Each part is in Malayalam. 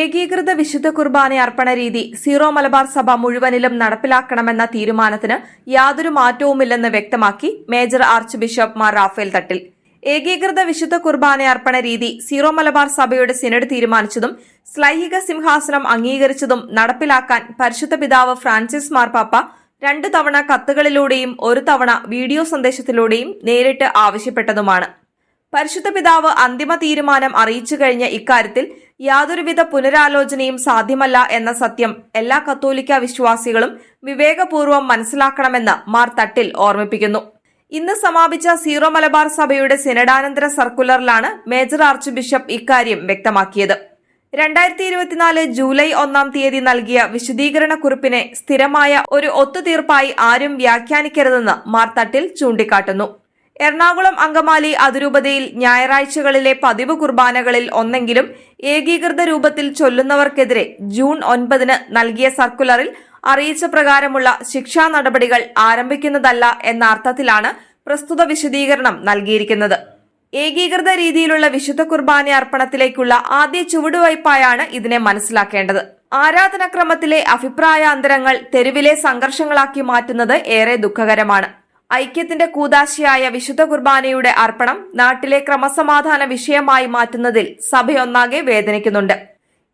ഏകീകൃത വിശുദ്ധ കുർബാന അർപ്പണ രീതി സീറോ മലബാർ സഭ മുഴുവനിലും നടപ്പിലാക്കണമെന്ന തീരുമാനത്തിന് യാതൊരു മാറ്റവുമില്ലെന്ന് വ്യക്തമാക്കി major archbishop Mar Raphael Thattil. ഏകീകൃത വിശുദ്ധ കുർബാന അർപ്പണ രീതി സീറോ മലബാർ സഭയുടെ സിനഡ് തീരുമാനിച്ചതും സ്ലൈഹിക സിംഹാസനം അംഗീകരിച്ചതും നടപ്പിലാക്കാൻ പരിശുദ്ധ പിതാവ് ഫ്രാൻസിസ് മാർപ്പാപ്പ രണ്ടു തവണ കത്തുകളിലൂടെയും ഒരു തവണ വീഡിയോ സന്ദേശത്തിലൂടെയും നേരിട്ട് ആവശ്യപ്പെട്ടതുമാണ്. പരിശുദ്ധ പിതാവ് അന്തിമ തീരുമാനം അറിയിച്ചു കഴിഞ്ഞ ഇക്കാര്യത്തിൽ യാതൊരുവിധ പുനരാലോചനയും സാധ്യമല്ല എന്ന സത്യം എല്ലാ കത്തോലിക്ക വിശ്വാസികളും വിവേകപൂർവം മനസ്സിലാക്കണമെന്ന് മാർ തട്ടിൽ ഓർമ്മിപ്പിക്കുന്നു. ഇന്ന് സമാപിച്ച സീറോ മലബാർ സഭയുടെ സിനഡാനന്തര സർക്കുലറിലാണ് മേജർ ആർച്ച് ബിഷപ്പ് ഇക്കാര്യം വ്യക്തമാക്കിയത്. രണ്ടായിരത്തി ഇരുപത്തിനാല് ജൂലൈ ഒന്നാം തീയതി നൽകിയ വിശദീകരണ കുറിപ്പിനെ സ്ഥിരമായ ഒരു ഒത്തുതീർപ്പായി ആരും വ്യാഖ്യാനിക്കരുതെന്ന് മാർ തട്ടിൽ ചൂണ്ടിക്കാട്ടുന്നു. എറണാകുളം അങ്കമാലി അതിരൂപതയിൽ ഞായറാഴ്ചകളിലെ പതിവ് കുർബാനകളിൽ ഒന്നെങ്കിലും ഏകീകൃത രൂപത്തിൽ ചൊല്ലുന്നവർക്കെതിരെ ജൂൺ ഒൻപതിന് നൽകിയ സർക്കുലറിൽ അറിയിച്ച പ്രകാരമുള്ള ശിക്ഷാ നടപടികൾ ആരംഭിക്കുന്നതല്ല എന്ന അർത്ഥത്തിലാണ് പ്രസ്തുത വിശദീകരണം നൽകിയിരിക്കുന്നത്. ഏകീകൃത രീതിയിലുള്ള വിശുദ്ധ കുർബാന അർപ്പണത്തിലേക്കുള്ള ആദ്യ ചുവടുവയ്പായാണ് ഇതിനെ മനസ്സിലാക്കേണ്ടത്. ആരാധനാക്രമത്തിലെ അഭിപ്രായാന്തരങ്ങൾ തെരുവിലെ സംഘർഷങ്ങളാക്കി മാറ്റുന്നത് ഏറെ ദുഃഖകരമാണ്. ഐക്യത്തിന്റെ കൂതാശിയായ വിശുദ്ധ കുർബാനയുടെ അർപ്പണം നാട്ടിലെ ക്രമസമാധാന വിഷയമായി മാറ്റുന്നതിൽ സഭയൊന്നാകെ വേദനിക്കുന്നുണ്ട്.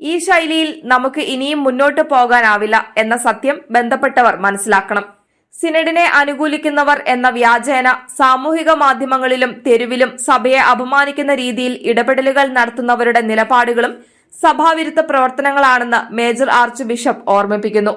ഈ ശൈലിയിൽ നമുക്ക് ഇനിയും മുന്നോട്ട് പോകാനാവില്ല എന്ന സത്യം ബന്ധപ്പെട്ടവർ മനസ്സിലാക്കണം. സിനഡിനെ അനുകൂലിക്കുന്നവർ എന്ന വ്യാജേന സാമൂഹിക മാധ്യമങ്ങളിലും തെരുവിലും സഭയെ അപമാനിക്കുന്ന രീതിയിൽ ഇടപെടലുകൾ നടത്തുന്നവരുടെ നിലപാടുകളും സഭാവിരുദ്ധ പ്രവർത്തനങ്ങളാണെന്ന് മേജർ ആർച്ച് ബിഷപ്പ് ഓർമ്മിപ്പിക്കുന്നു.